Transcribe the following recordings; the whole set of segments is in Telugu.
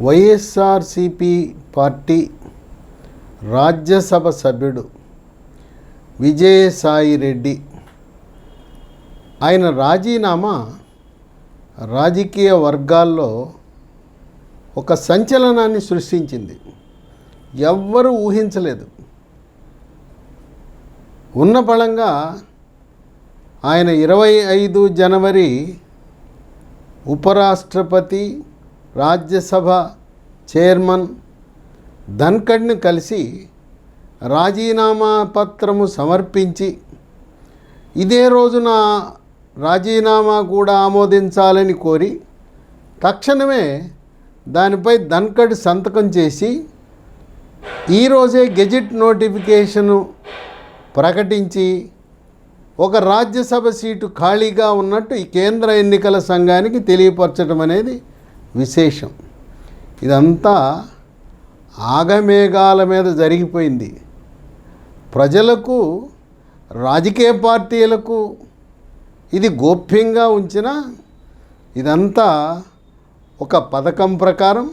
వైఎస్ఆర్సిపి పార్టీ రాజ్యసభ సభ్యుడు విజయసాయి రెడ్డి ఆయన రాజీనామా రాజకీయ వర్గాల్లో ఒక సంచలనాన్ని సృష్టించింది. ఎవ్వరూ ఊహించలేదు. ఉన్న బలంగా ఆయన ఇరవై ఐదు జనవరి ఉపరాష్ట్రపతి రాజ్యసభ చైర్మన్ ధన్కడ్ని కలిసి రాజీనామా పత్రము సమర్పించి ఇదే రోజున రాజీనామా కూడా ఆమోదించాలని కోరి తక్షణమే దానిపై ధన్కడ్ సంతకం చేసి ఈరోజే గెజిట్ నోటిఫికేషను ప్రకటించి ఒక రాజ్యసభ సీటు ఖాళీగా ఉన్నట్టు ఈ కేంద్ర ఎన్నికల సంఘానికి తెలియపరచడం అనేది విశేషం. ఇదంతా ఆగమేఘాల మీద జరిగిపోయింది. ప్రజలకు రాజకీయ పార్టీలకు ఇది గోప్యంగా ఉంచిన ఇదంతా ఒక పథకం ప్రకారం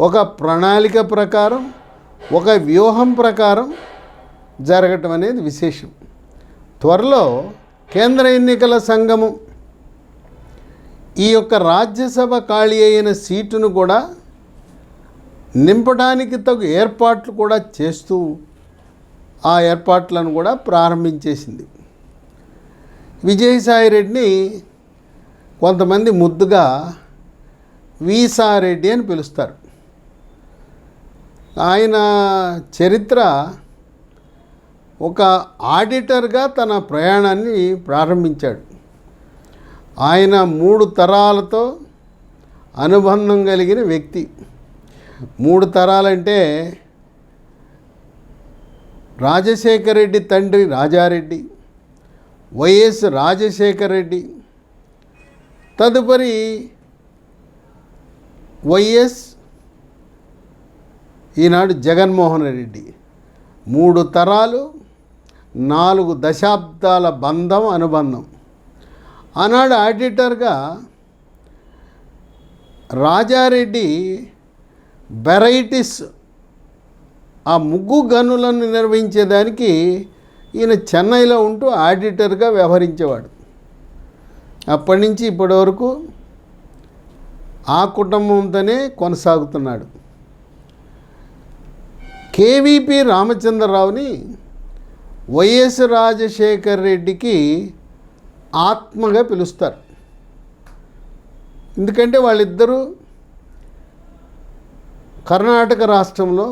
ఒక ప్రణాళిక ప్రకారం ఒక వ్యూహం ప్రకారం జరగటం అనేది విశేషం. త్వరలో కేంద్ర ఎన్నికల సంఘము ఈ యొక్క రాజ్యసభ ఖాళీ అయిన సీటును కూడా నింపడానికి తగు ఏర్పాట్లు కూడా చేస్తూ ఆ ఏర్పాట్లను కూడా ప్రారంభించేసింది. విజయసాయి రెడ్డిని కొంతమంది ముద్దుగా వీసారెడ్డి అని పిలుస్తారు. ఆయన చరిత్ర ఒక ఆడిటర్గా తన ప్రయాణాన్ని ప్రారంభించాడు. ఆయన మూడు తరాలతో అనుబంధం కలిగిన వ్యక్తి. మూడు తరాలంటే రాజశేఖర రెడ్డి తండ్రి రాజారెడ్డి వైఎస్ రాజశేఖర రెడ్డి తదుపరి వైఎస్ ఈనాడు జగన్మోహన్ రెడ్డి. మూడు తరాలు నాలుగు దశాబ్దాల బంధం అనుబంధం. ఆనాడు ఆడిటర్గా రాజారెడ్డి వెరైటీస్ ఆ ముగ్గు గనులను నిర్వహించేదానికి ఈయన చెన్నైలో ఉంటూ ఆడిటర్గా వ్యవహరించేవాడు. అప్పటి నుంచి ఇప్పటి వరకు ఆ కుటుంబంతోనే కొనసాగుతున్నాడు. కేవీపీ రామచంద్రరావుని వైఎస్ రాజశేఖర్ రెడ్డికి ఆత్మగా పిలుస్తారు. ఎందుకంటే వాళ్ళిద్దరూ కర్ణాటక రాష్ట్రంలో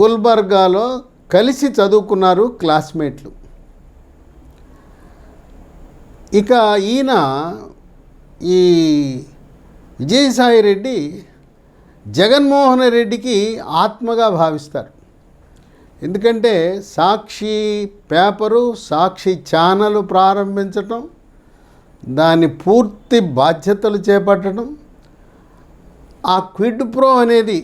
గుల్బర్గాలో కలిసి చదువుకున్నారు క్లాస్మేట్లు. ఇక ఈయన ఈ విజయసాయి రెడ్డి జగన్మోహన్ రెడ్డికి ఆత్మగా భావిస్తారు. ఎందుకంటే సాక్షి పేపరు సాక్షి ఛానల్ ప్రారంభించటం దాని పూర్తి బాధ్యతలు చేపట్టడం ఆ క్విడ్ ప్రో అనేది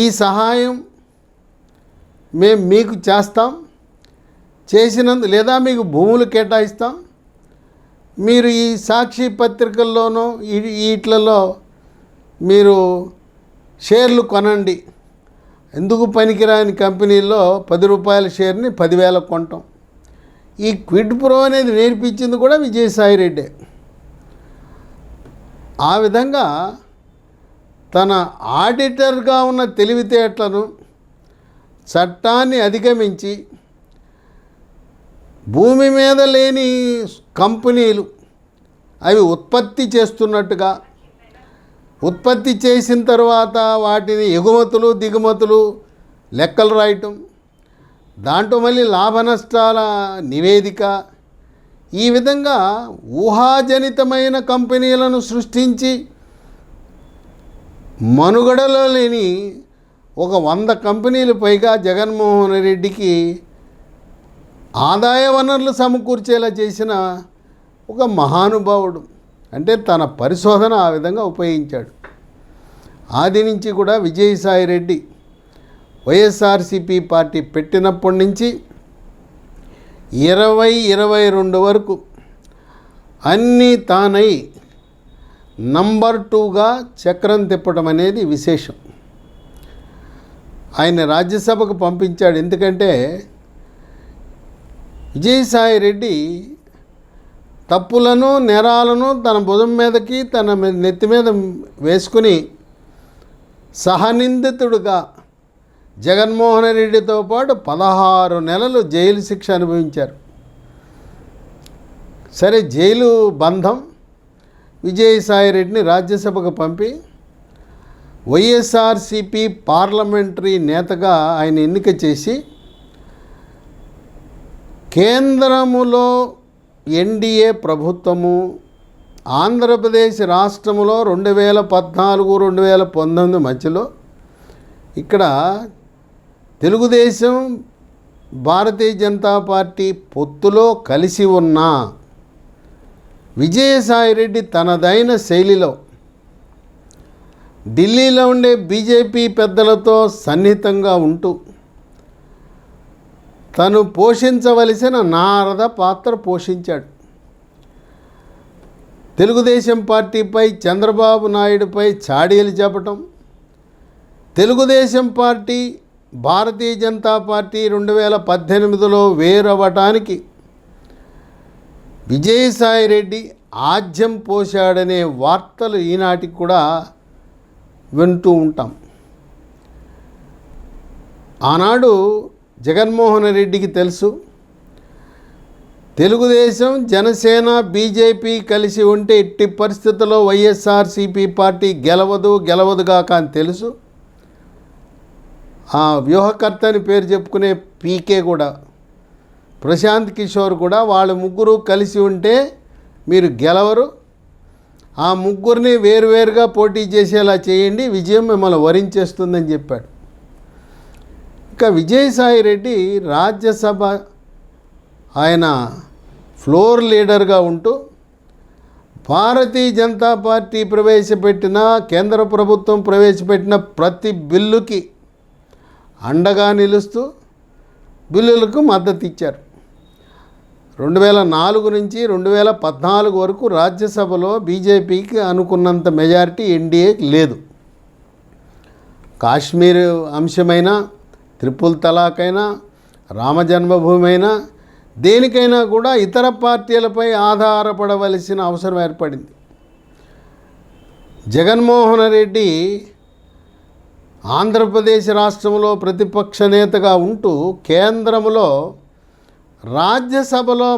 ఈ సహాయం మేము మీకు చేస్తాం చేసినందు లేదా మీకు భూములు కేటాయిస్తాం. మీరు ఈ సాక్షి పత్రికల్లోనూ వీటిలలో మీరు షేర్లు కొనండి. ఎందుకు పనికిరాని కంపెనీల్లో పది రూపాయల షేర్ని పదివేలకు కొంటాం? ఈ క్విడ్ ప్రో అనేది నేర్పించింది కూడా విజయసాయి రెడ్డే. ఆ విధంగా తన ఆడిటర్గా ఉన్న తెలివితేటలను చట్టాన్ని అధిగమించి భూమి మీద లేని కంపెనీలు అవి ఉత్పత్తి చేస్తున్నట్టుగా ఉత్పత్తి చేసిన తర్వాత వాటిని ఎగుమతులు దిగుమతులు లెక్కలు రాయటం దాంట్లో మళ్ళీ లాభ నష్టాల నివేదిక. ఈ విధంగా ఊహాజనితమైన కంపెనీలను సృష్టించి మనుగడలో లేని ఒక వంద కంపెనీలు పైగా జగన్మోహన్ రెడ్డికి ఆదాయ వనరులు సమకూర్చేలా చేసిన ఒక మహానుభావుడు. అంటే తన పరిశోధన ఆ విధంగా ఉపయోగించాడు. ఆది నుంచి కూడా విజయసాయి రెడ్డి వైఎస్ఆర్సిపి పార్టీ పెట్టినప్పటి నుంచి ఇరవై ఇరవై రెండు వరకు అన్నీ తానై నంబర్ టూగా చక్రం తిప్పడం అనేది విశేషం. ఆయన రాజ్యసభకు పంపించాడు. ఎందుకంటే విజయసాయి రెడ్డి తప్పులను నేరాలను తన భుజం మీదకి తన నెత్తి మీద వేసుకుని సహనిందితుడుగా జగన్మోహన్ రెడ్డితో పాటు పదహారు నెలలు జైలు శిక్ష అనుభవించారు. సరే జైలు బంధం విజయసాయి రెడ్డిని రాజ్యసభకు పంపి వైఎస్ఆర్సిపి పార్లమెంటరీ నేతగా ఆయన ఎన్నిక చేసి కేంద్రములో ఎన్డీఏ ప్రభుత్వము ఆంధ్రప్రదేశ్ రాష్ట్రములో రెండు వేల పద్నాలుగు రెండు వేల పంతొమ్మిది మధ్యలో ఇక్కడ తెలుగుదేశం భారతీయ జనతా పార్టీ పొత్తులో కలిసి ఉన్న విజయసాయిరెడ్డి తనదైన శైలిలో ఢిల్లీలో ఉండే బీజేపీ పెద్దలతో సన్నిహితంగా ఉంటూ తను పోషించవలసిన నారద పాత్ర పోషించాడు. తెలుగుదేశం పార్టీపై చంద్రబాబు నాయుడుపై చాడీలు చెప్పటం తెలుగుదేశం పార్టీ భారతీయ జనతా పార్టీ రెండు వేల పద్దెనిమిదిలో వేరవటానికి విజయసాయి రెడ్డి ఆజ్యం పోశాడనే వార్తలు ఈనాటికి కూడా వింటూ ఉంటాం. ఆనాడు జగన్మోహన్ రెడ్డికి తెలుసు. తెలుగుదేశం జనసేన బీజేపీ కలిసి ఉంటే ఇట్టి పరిస్థితుల్లో వైఎస్ఆర్సీపీ పార్టీ గెలవదు గెలవదుగాక అని తెలుసు. ఆ వ్యూహకర్త అని పేరు చెప్పుకునే పీకే కూడా ప్రశాంత్ కిషోర్ కూడా వాళ్ళ ముగ్గురు కలిసి ఉంటే మీరు గెలవరు. ఆ ముగ్గురిని వేరువేరుగా పోటీ చేసేలా చేయండి విజయం మిమ్మల్ని వరించేస్తుందని చెప్పాడు. ఇక విజయసాయి రెడ్డి రాజ్యసభ ఆయన ఫ్లోర్ లీడర్గా ఉంటూ భారతీయ జనతా పార్టీ ప్రవేశపెట్టిన కేంద్ర ప్రభుత్వం ప్రవేశపెట్టిన ప్రతి బిల్లుకి అండగా నిలుస్తూ బిల్లులకు మద్దతు ఇచ్చారు. రెండు వేల నాలుగు నుంచి రెండు వేల పద్నాలుగు వరకు రాజ్యసభలో బీజేపీకి అనుకున్నంత మెజారిటీ ఎన్డీఏకి లేదు. కాశ్మీర్ అంశమైనా త్రిపుల్ తలాక్ అయినా రామజన్మభూమి అయినా దేనికైనా కూడా ఇతర పార్టీలపై ఆధారపడవలసిన అవసరం ఏర్పడింది. జగన్మోహన్ రెడ్డి ఆంధ్రప్రదేశ్ రాష్ట్రంలో ప్రతిపక్ష నేతగా ఉంటూ కేంద్రంలో రాజ్యసభలో